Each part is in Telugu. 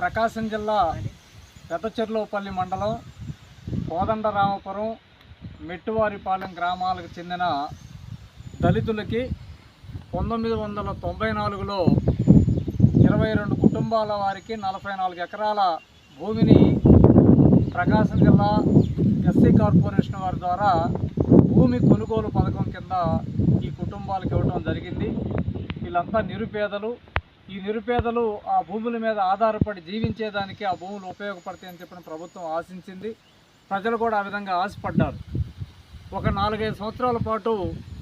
ప్రకాశం జిల్లా పెద్దచెర్లోపల్లి మండలం కోదండరామపురం మెట్టువారిపాలెం గ్రామాలకు చెందిన దళితులకి పంతొమ్మిది వందల తొంభై నాలుగులో ఇరవై రెండు కుటుంబాల వారికి నలభై నాలుగు ఎకరాల భూమిని ప్రకాశం జిల్లా ఎస్సీ కార్పొరేషన్ వారి ద్వారా భూమి కొనుగోలు పథకం కింద ఈ కుటుంబాలకు ఇవ్వడం జరిగింది. వీళ్ళంతా నిరుపేదలు. ఈ నిరుపేదలు ఆ భూముల మీద ఆధారపడి జీవించేదానికి ఆ భూములు ఉపయోగపడతాయని చెప్పిన ప్రభుత్వం ఆశించింది. ప్రజలు కూడా ఆ విధంగా ఆశపడ్డారు. ఒక నాలుగైదు సంవత్సరాల పాటు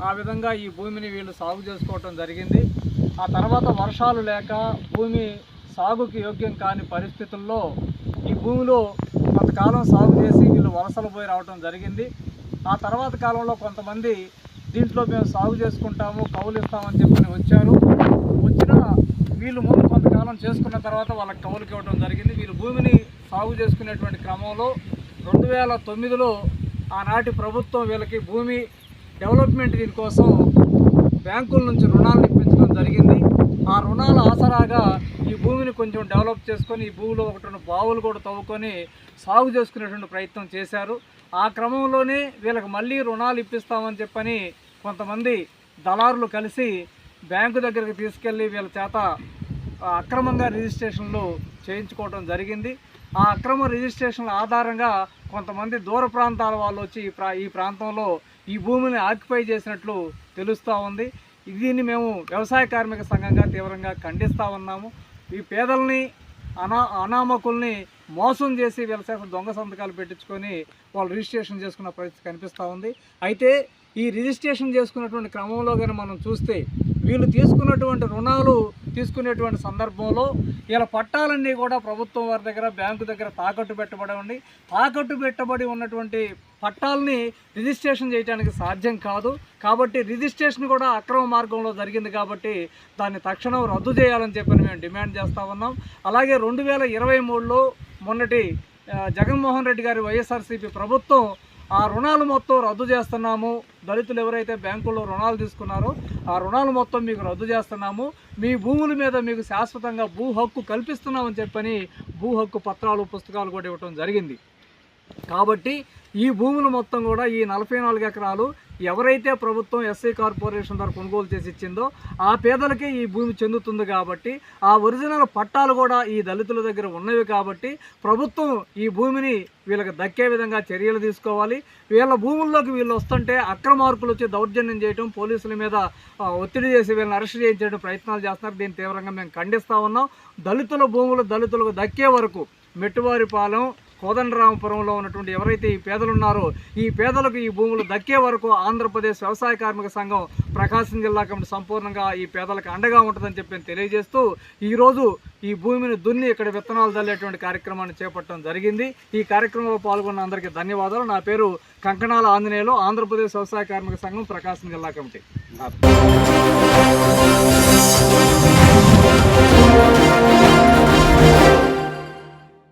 ఆ విధంగా ఈ భూమిని వీళ్ళు సాగు చేసుకోవటం జరిగింది. ఆ తర్వాత వర్షాలు లేక భూమి సాగుకి యోగ్యం కాని పరిస్థితుల్లో ఈ భూమిలో కొంతకాలం సాగు చేసి వీళ్ళు వలసలు పోయి రావటం జరిగింది. ఆ తర్వాత కాలంలో కొంతమంది దీంట్లో మేము సాగు చేసుకుంటాము కౌలు ఇస్తామని చెప్పని వచ్చారు. వచ్చిన వీళ్ళు ముందు కొంతకాలం చేసుకున్న తర్వాత వాళ్ళకి కౌలుకి ఇవ్వడం జరిగింది. వీళ్ళు భూమిని సాగు చేసుకునేటువంటి క్రమంలో రెండు వేల తొమ్మిదిలో ఆనాటి ప్రభుత్వం వీళ్ళకి భూమి డెవలప్మెంట్ దీనికోసం బ్యాంకుల నుంచి రుణాలు ఇప్పించడం జరిగింది. ఆ రుణాల ఆసరాగా ఈ భూమిని కొంచెం డెవలప్ చేసుకొని ఈ భూమిలో ఒకటి రెండు బావులు కూడా తవ్వుకొని సాగు చేసుకునేటువంటి ప్రయత్నం చేశారు. ఆ క్రమంలోనే వీళ్ళకి మళ్ళీ రుణాలు ఇప్పిస్తామని చెప్పని కొంతమంది దళారులు కలిసి బ్యాంకు దగ్గరికి తీసుకెళ్ళి వీళ్ళ చేత అక్రమంగా రిజిస్ట్రేషన్లు చేయించుకోవడం జరిగింది. ఆ అక్రమ రిజిస్ట్రేషన్ల ఆధారంగా కొంతమంది దూర ప్రాంతాల వాళ్ళు వచ్చి ఈ ప్రా ఈ ప్రాంతంలో ఈ భూమిని ఆక్యుపై చేసినట్లు తెలుస్తూ ఉంది. దీన్ని మేము వ్యవసాయ కార్మిక సంఘంగా తీవ్రంగా ఖండిస్తూ ఉన్నాము. ఈ పేదల్ని అనా అనామకుల్ని మోసం చేసి వ్యవసాయ దొంగ సంతకాలు పెట్టించుకొని వాళ్ళు రిజిస్ట్రేషన్ చేసుకున్న పరిస్థితి కనిపిస్తూ ఉంది. అయితే ఈ రిజిస్ట్రేషన్ చేసుకున్నటువంటి క్రమంలో కానీ మనం చూస్తే వీళ్ళు తీసుకున్నటువంటి రుణాలు తీసుకునేటువంటి సందర్భంలో ఇలా పట్టాలన్నీ కూడా ప్రభుత్వం వారి దగ్గర బ్యాంకు దగ్గర తాకట్టు పెట్టబడి తాకట్టు పెట్టబడి ఉన్నటువంటి పట్టాలని రిజిస్ట్రేషన్ చేయడానికి సాధ్యం కాదు. కాబట్టి రిజిస్ట్రేషన్ కూడా అక్రమ మార్గంలో జరిగింది కాబట్టి దాన్ని తక్షణం రద్దు చేయాలని చెప్పి మేము డిమాండ్ చేస్తూ ఉన్నాం. అలాగే రెండు వేల ఇరవై మూడులో మొన్నటి జగన్మోహన్ రెడ్డి గారి వైఎస్ఆర్సీపీ ప్రభుత్వం ఆ రుణాలు మొత్తం రద్దు చేస్తున్నాము. దళితులు ఎవరైతే బ్యాంకుల్లో రుణాలు తీసుకున్నారో ఆ రుణాలు మొత్తం మీకు రద్దు చేస్తున్నాము. మీ భూముల మీద మీకు శాశ్వతంగా భూ హక్కు కల్పిస్తున్నామని చెప్పని భూ హక్కు పత్రాలు పుస్తకాలు కూడా ఇవ్వటం జరిగింది. కాబట్టి ఈ భూములు మొత్తం కూడా ఈ నలభై నాలుగు ఎకరాలు ఎవరైతే ప్రభుత్వం ఎస్సీ కార్పొరేషన్ ద్వారా కొనుగోలు చేసి ఇచ్చిందో ఆ పేదలకే ఈ భూమి చెందుతుంది కాబట్టి ఆ ఒరిజినల్ పట్టాలు కూడా ఈ దళితుల దగ్గర ఉన్నవి కాబట్టి ప్రభుత్వం ఈ భూమిని వీళ్ళకి దక్కే విధంగా చర్యలు తీసుకోవాలి. వీళ్ళ భూముల్లోకి వీళ్ళు వస్తుంటే అక్రమార్కులు వచ్చి దౌర్జన్యం చేయడం పోలీసుల మీద ఒత్తిడి చేసి వీళ్ళని అరెస్ట్ చేయించడం ప్రయత్నాలు చేస్తున్నారు. దీన్ని తీవ్రంగా మేము ఖండిస్తూ ఉన్నాం. దళితుల భూములు దళితులకు దక్కే వరకు మెట్టువారిపాలెం కోదండరామపురంలో ఉన్నటువంటి ఎవరైతే ఈ పేదలు ఉన్నారో ఈ పేదలకు ఈ భూములు దక్కే వరకు ఆంధ్రప్రదేశ్ వ్యవసాయ కార్మిక సంఘం ప్రకాశం జిల్లా కమిటీ సంపూర్ణంగా ఈ పేదలకు అండగా ఉంటుందని చెప్పి తెలియజేస్తూ ఈరోజు ఈ భూమిని దున్ని ఇక్కడ విత్తనాలు చల్లేటువంటి కార్యక్రమాన్ని చేపట్టడం జరిగింది. ఈ కార్యక్రమంలో పాల్గొన్న అందరికీ ధన్యవాదాలు. నా పేరు కంకణాల ఆంజనేయులు ఆంధ్రప్రదేశ్ వ్యవసాయ కార్మిక సంఘం ప్రకాశం జిల్లా కమిటీ.